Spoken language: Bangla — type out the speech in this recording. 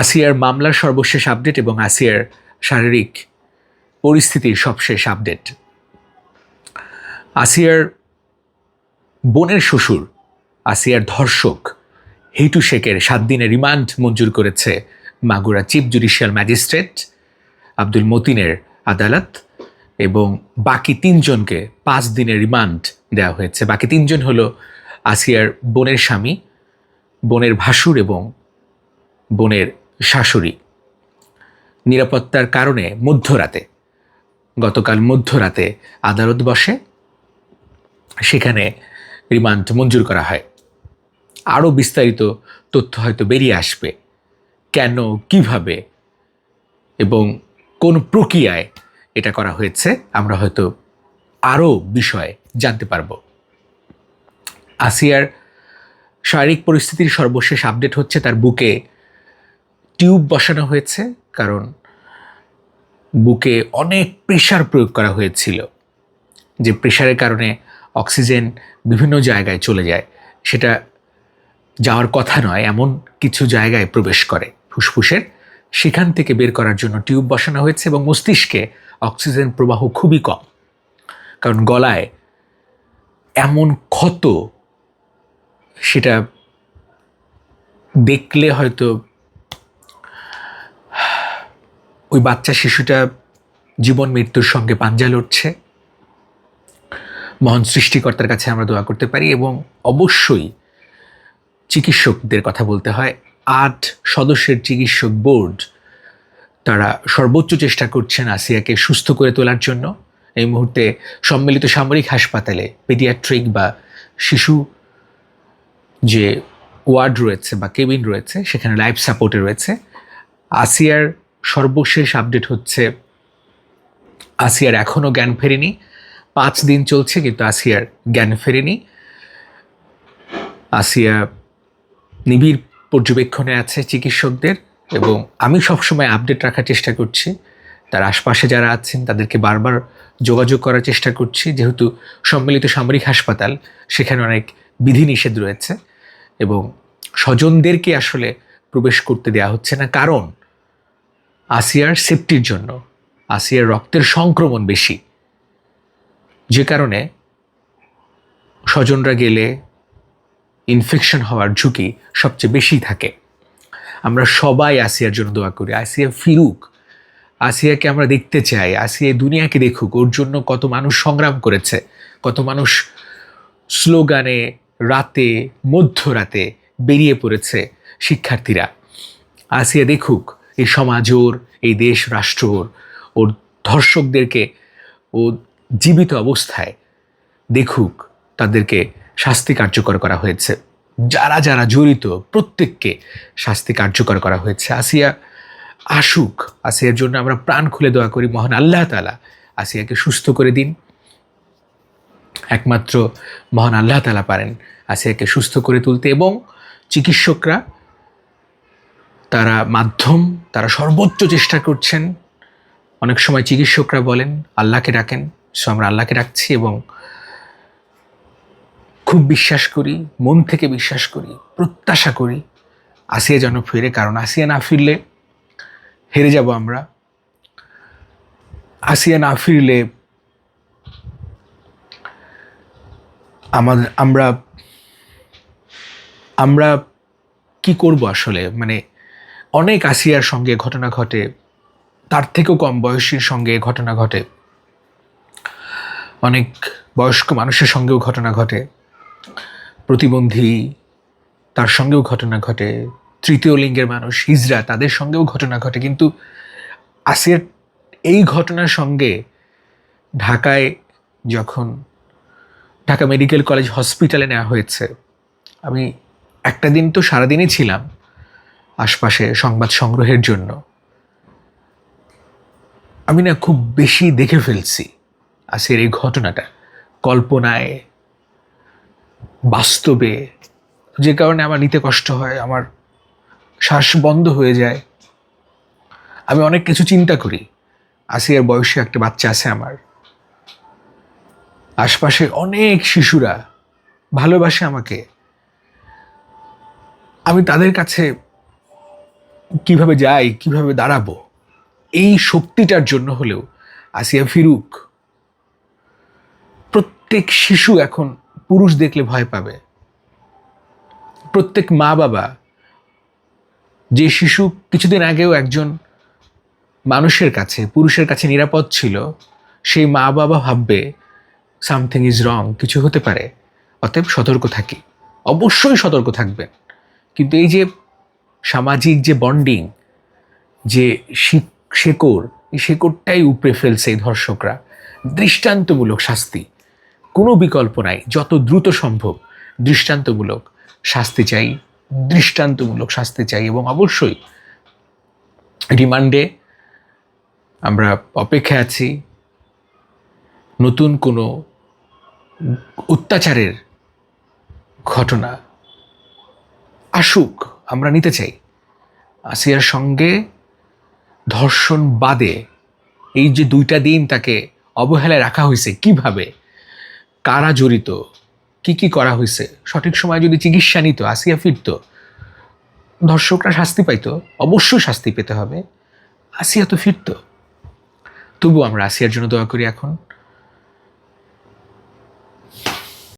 আসিয়ার মামলার সর্বশেষ আপডেট এবং আসিয়ার শারীরিক পরিস্থিতির সবশেষ আপডেট আসিয়ার বোনের শ্বশুর, আসিয়ার ধর্ষক হিটু শেখের সাত দিনের রিমান্ড মঞ্জুর করেছে Magura chief judicial magistrate Abdul মতিনের আদালত এবং বাকি তিনজনকে পাঁচ দিনের রিমান্ড দেওয়া হয়েছে। বাকি তিনজন হলো আসিয়ার বোনের স্বামী, বোনের ভাসুর এবং বোনের শাশুড়ি। নিরাপত্তার কারণে মধ্যরাতে, গতকাল মধ্যরাতে আদালত বসে, সেখানে রিমান্ড মঞ্জুর করা হয়। আরও বিস্তারিত তথ্য হয়তো বেরিয়ে আসবে, কেন, কীভাবে এবং কোন প্রক্রিয়ায় এটা করা হয়েছে, আমরা হয়তো আরও বিষয়ে জানতে পারব। আসিয়ার শারীরিক পরিস্থিতির সর্বশেষ আপডেট হচ্ছে তার বুকে টিউব বসানো হয়েছে, কারণ বুকে অনেক প্রেশার প্রয়োগ করা হয়েছিল, যে প্রেশারের কারণে অক্সিজেন বিভিন্ন জায়গায় চলে যায়। সেটা যাওয়ার কথা নয়, এমন কিছু জায়গায় প্রবেশ করে ফুসফুসের। সেখান থেকে বের করার জন্য টিউব বসানো হয়েছে এবং মস্তিষ্কে অক্সিজেন প্রবাহ খুবই কম, কারণ গলায় এমন ক্ষত, সেটা দেখলে হয়তো ওই বাচ্চা শিশুটা জীবন মৃত্যুর সঙ্গে পাঞ্জা লড়ছে। মহান সৃষ্টিকর্তার কাছে আমরা দোয়া করতে পারি এবং অবশ্যই চিকিৎসকদের কথা বলতে হয়। আট সদস্যের চিকিৎসক বোর্ড তারা সর্বোচ্চ চেষ্টা করছেন আসিয়াকে সুস্থ করে তোলার জন্য। এই মুহূর্তে সম্মিলিত সামরিক হাসপাতালে পেডিয়াট্রিক বা শিশু যে ওয়ার্ড রয়েছে বা কেবিন রয়েছে, সেখানে লাইফ সাপোর্টে রয়েছে। আসিয়ার সর্বশেষ আপডেট হচ্ছে আসিয়ার এখনও জ্ঞান ফেরেনি। পাঁচ দিন চলছে কিন্তু আসিয়ার জ্ঞান ফেরেনি। আসিয়া নিবিড় পর্যবেক্ষণে আছে চিকিৎসকদের এবং আমি সবসময় আপডেট রাখার চেষ্টা করছি। তার আশপাশে যারা আছেন, তাদেরকে বারবার যোগাযোগ করার চেষ্টা করছি। যেহেতু সম্মিলিত সামরিক হাসপাতাল, সেখানে অনেক বিধিনিষেধ রয়েছে এবং স্বজনদেরকে আসলে প্রবেশ করতে দেওয়া হচ্ছে না। কারণ আসিয়ার সেফটির জন্য, আসিয়ার রক্তের সংক্রমণ বেশি। যে কারণে স্বজনরা গেলে ইনফেকশন হওয়ার ঝুঁকি সবচেয়ে বেশি থাকে। আমরা সবাই আসিয়ার জন্য দোয়া করি, আসিয়া ফিরুক, আসিয়াকে আমরা দেখতে চাই, আসিয়া দুনিয়াকে দেখুক, ওর জন্য কত মানুষ সংগ্রাম করেছে, কত মানুষ স্লোগানে রাতে, মধ্যরাতে বেরিয়ে পড়েছে শিক্ষার্থীরা। আসিয়া দেখুক এই সমাজ ওর, এই দেশ রাষ্ট্র ওর ওর ধর্ষকদেরকে ও জীবিত অবস্থায় দেখুক, তাদেরকে শাস্তি কার্যকর করা হয়েছে। যারা যারা জড়িত, প্রত্যেককে শাস্তি কার্যকর করা হয়েছে। আসিয়া আসুক, আসিয়ার জন্য আমরা প্রাণ খুলে দোয়া করি, মহান আল্লাহ তালা আসিয়াকে সুস্থ করে দিন। একমাত্র মহান আল্লাহ তালা পারেন আসিয়াকে সুস্থ করে তুলতে এবং চিকিৎসকরা তারা মাধ্যম, তারা সর্বোচ্চ চেষ্টা করছেন। অনেক সময় চিকিৎসকরা বলেন, আল্লাহকে ডাকেন। সো আমরা আল্লাহকে ডাকছি এবং খুব বিশ্বাস করি, মন থেকে বিশ্বাস করি, প্রত্যাশা করি, আসিয়া যেন ফিরে। কারণ আসিয়া না ফিরলে হেরে যাব আমরা। আসিয়া না ফিরলে আমাদের, আমরা আমরা কি করব আসলে? মানে অনেক আসিয়ার সঙ্গে ঘটনা ঘটে, তার থেকেও কম বয়সীর সঙ্গে ঘটনা ঘটে। অনেক বয়স্ক মানুষের সঙ্গেও ঘটনা ঘটে। প্রতিবন্ধী, তার সঙ্গেও ঘটনা ঘটে। তৃতীয় লিঙ্গের মানুষ, হিজরা, তাদের সঙ্গেও ঘটনা ঘটে। কিন্তু আসিয়ার এই ঘটনার সঙ্গে ঢাকায় যখন ঢাকা মেডিকেল কলেজ হসপিটালে নেওয়া হয়েছে, আমি একটা দিন তো সারাদিনই ছিলাম। আশপাশে সংবাদ সংগ্রহের জন্য। আমি না খুব বেশি দেখে ফেলছি আসির এই ঘটনাটা। কল্পনায়, বাস্তবে, যে কারণে আমার নিতে কষ্ট হয়, আমার শ্বাস বন্ধ হয়ে যায়। আমি অনেক কিছু চিন্তা করি। আসিয়ার বয়সে একটা বাচ্চা আছে আমার। আশপাশে অনেক শিশুরা ভালোবাসে আমাকে। আমি তাদের কাছে কীভাবে যাই, কীভাবে দাঁড়াবো, এই শক্তিটার জন্য হলেও আসিয়া ফিরুক। প্রত্যেক শিশু এখন পুরুষ দেখলে ভয় পাবে। প্রত্যেক মা বাবা, যে শিশু কিছুদিন আগেও একজন মানুষের কাছে, পুরুষের কাছে নিরাপদ ছিল, সেই মা বাবা ভাববে, সামথিং ইজ রং কিছু হতে পারে। অতএব সতর্ক থাকি। অবশ্যই সতর্ক থাকবেন। কিন্তু এই যে সামাজিক যে বন্ডিং যে শিক- শেকড়, এই শেকড়টাই উপড়ে ফেলছে এই ধর্ষকরা। দৃষ্টান্তমূলক শাস্তি। কোনো বিকল্প নাই। যত দ্রুত সম্ভব দৃষ্টান্তমূলক শাস্তি চাই, দৃষ্টান্তমূলক শাস্তি চাই এবং অবশ্যই রিমান্ডে আমরা অপেক্ষায় আছি। নতুন কোনো অত্যাচারের ঘটনা আসুক, আমরা নিতে চাই। আসিয়ার সঙ্গে ধর্ষণ বাদে এই যে দুইটা দিন তাকে অবহেলায় রাখা হয়েছে, কীভাবে? কারা জড়িত? কি কি করা হয়েছে? সঠিক সময় যদি চিকিৎসা নিত, আসিয়া ফিরত, ধর্ষকরা শাস্তি পাইতো, অবশ্যই শাস্তি পেতে হবে। আসিয়া তো ফিরত। তবু আমরা আসিয়ার জন্য দোয়া করি এখন।